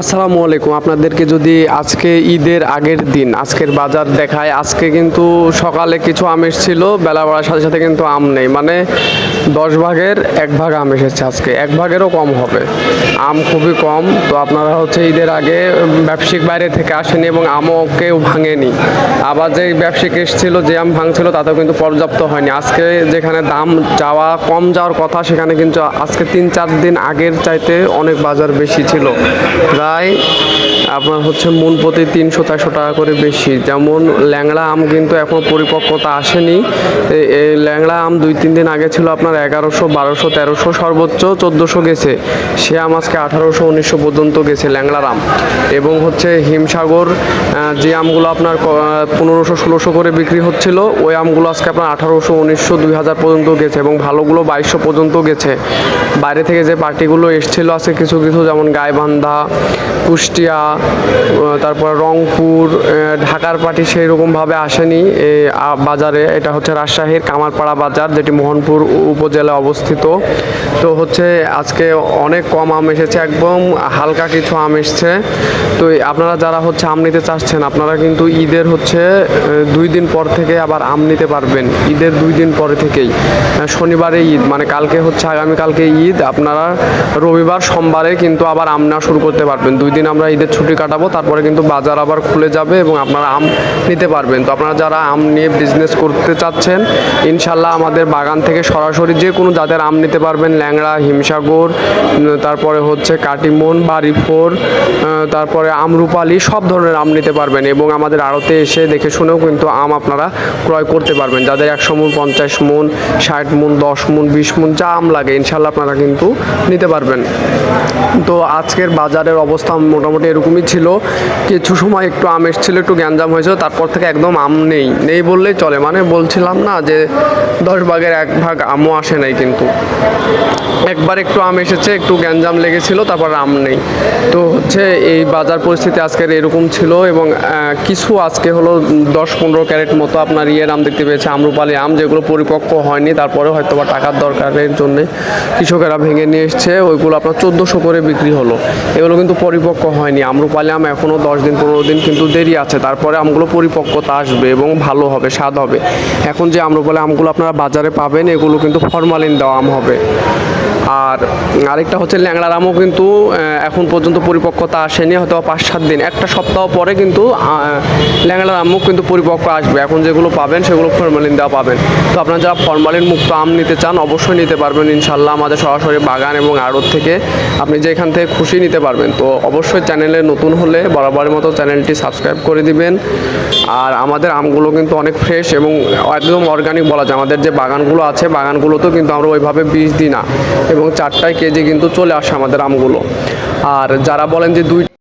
আসসালামু আলাইকুম। আপনাদেরকে যদি আজকে ঈদের আগের দিন, আজকের বাজার দেখায়, আজকে কিন্তু সকালে কিছু আম এসেছিল, বেলা বাড়ার সাথে সাথে কিন্তু আম নেই। মানে দশ ভাগের এক ভাগ আম এসেছে আজকে। এক ভাগেরও কম হবে। আম খুবই কম। তো আপনারা হচ্ছে ঈদের আগে ব্যবসায়িক বাইরে থেকে আসেনি এবং আমও কেউ ভাঙেনি। আবার যে ব্যবসায়িক এসেছিল, যে আম ভাঙছিল, তাতেও কিন্তু পর্যাপ্ত হয়নি। আজকে যেখানে দাম যাওয়া, কম যাওয়ার কথা, সেখানে কিন্তু আজকে তিন চার দিন আগের চাইতে অনেক বাজার বেশি ছিল। 来 আপনার হচ্ছে মন প্রতি তিনশো, চারশো টাকা করে বেশি। যেমন ল্যাংড়া আম কিন্তু এখনও পরিপক্কতা আসেনি। এই ল্যাংড়া আম দুই, তিন দিন আগে ছিল আপনার এগারোশো, বারোশো, তেরোশো, সর্বোচ্চ চোদ্দোশো গেছে। সে আম আজকে আঠারোশো, উনিশশো পর্যন্ত গেছে ল্যাংড়ার আম। এবং হচ্ছে হিমসাগর যে আমগুলো আপনার পনেরোশো, ষোলোশো করে বিক্রি হচ্ছিল, ওই আমগুলো আজকে আপনার আঠারোশো, উনিশশো, দুই হাজার পর্যন্ত গেছে এবং ভালোগুলো বাইশশো পর্যন্ত গেছে। বাইরে থেকে যে পার্টিগুলো এসছিল আছে কিছু কিছু যেমন গাইবান্ধা, কুষ্টিয়া তারপর রংপুর ঢাকার পার্টি সেই রকমভাবে আসেনি বাজারে এটা হচ্ছে রাজশাহীর কামারপাড়া বাজার, যেটি মোহনপুর উপজেলায় অবস্থিত। তো হচ্ছে আজকে অনেক কম আম এসেছে, একদম হালকা কিছু আম এসছে। তো আপনারা যারা হচ্ছে আম নিতে চাচ্ছেন, আপনারা কিন্তু ঈদের হচ্ছে দুই দিন পর থেকে আবার আম নিতে পারবেন। ঈদের দুই দিন পরে থেকেই। শনিবারে ঈদ মানে কালকে হচ্ছে আগামীকালকে ঈদ, আপনারা রবিবার, সোমবারে কিন্তু আবার আম নেওয়া শুরু করতে পারবেন। দুই দিন আমরা ঈদের ছুটি কাটাবো, তারপরে কিন্তু বাজার আবার খুলে যাবে এবং আপনারা আম নিতে পারবেন। তো আপনারা যারা আম নিয়ে বিজনেস করতে চাচ্ছেন, ইনশাল্লাহ আমাদের বাগান থেকে সরাসরি যে কোনো জাতের আম নিতে পারবেন। ল্যাংড়া, হিমসাগর তারপরে হচ্ছে কাটিমন বাড়িফোর তারপরে আমরুপালি, সব ধরনের আম নিতে পারবেন এবং আমাদের আড়তে এসে দেখে শুনেও কিন্তু আম আপনারা ক্রয় করতে পারবেন। যাদের একশো মন, পঞ্চাশ মন, ষাট মন, দশ মন, বিশ মন, যা আম লাগে, ইনশাল্লাহ আপনারা কিন্তু নিতে পারবেন। তো আজকের বাজারের অবস্থা মোটামুটি এরকমই ছিল, কিছু সময় একটু আম এসেছিল, একটু গ্যাঞ্জাম হয়েছিল, তারপর থেকে একদম আম নেই। নেই বললেই চলে। মানে বলছিলাম না যে, দশ ভাগের এক ভাগ আমও আসে নাই কিন্তু। একবার একটু আম এসেছে, একটু গ্যাঞ্জাম লেগেছিল, তারপর আম নেই। তো হচ্ছে এই বাজার পরিস্থিতি আজকের এরকম ছিল এবং কিছু আজকে হলো দশ পনেরো ক্যারেট মতো আপনার ইয়ের আম দেখতে পেয়েছে, আমরুপালি আম, যেগুলো পরিপক্ক হয়নি, তারপরে হয়তো বা টাকার দরকারের জন্য কৃষকেরা ভেঙে নিয়ে এসছে, ওইগুলো আপনার চোদ্দোশো করে বিক্রি হলো। এগুলো কিন্তু পরিপক্ক হয়নি আমরুপালি আম এখনও দশ দিন, পনেরো দিন কিন্তু দেরি আছে। তারপরে আমগুলো পরিপক্কতা আসবে এবং ভালো হবে, স্বাদ হবে। এখন যে আমরুপালি আমগুলো আপনারা বাজারে পাবেন, এগুলো কিন্তু ফরমালিন দেওয়া আম হবে। আর আরেকটা হচ্ছে ল্যাংড়ার আমও কিন্তু এখন পর্যন্ত পরিপক্কতা আসেনি, হয়তো পাঁচ, সাত দিন, একটা সপ্তাহ পরে কিন্তু ল্যাংড়ার আমও কিন্তু পরিপক্ক আসবে। এখন যেগুলো পাবেন, সেগুলো ফরমালিন দেওয়া পাবেন। তো আপনারা যারা ফরমালিন মুক্ত আম নিতে চান, অবশ্যই নিতে পারবেন। ইনশাল্লাহ আমাদের সরাসরি বাগান এবং আড়ত থেকে আপনি যেখান থেকে খুশি নিতে পারবেন। তো অবশ্যই চ্যানেলে নতুন হলে বরাবরের মতো চ্যানেলটি সাবস্ক্রাইব করে দিবেন। আর আমাদের আমগুলো কিন্তু অনেক ফ্রেশ এবং একদম অর্গানিক বলা যায়। আমাদের যে বাগানগুলো আছে, বাগানগুলোতেও কিন্তু আমরা ওইভাবে বীজ দিই না। এবং চারটায় কেজি কিন্তু চলে আসে আমাদের আমগুলো। আর যারা বলেন যে দুই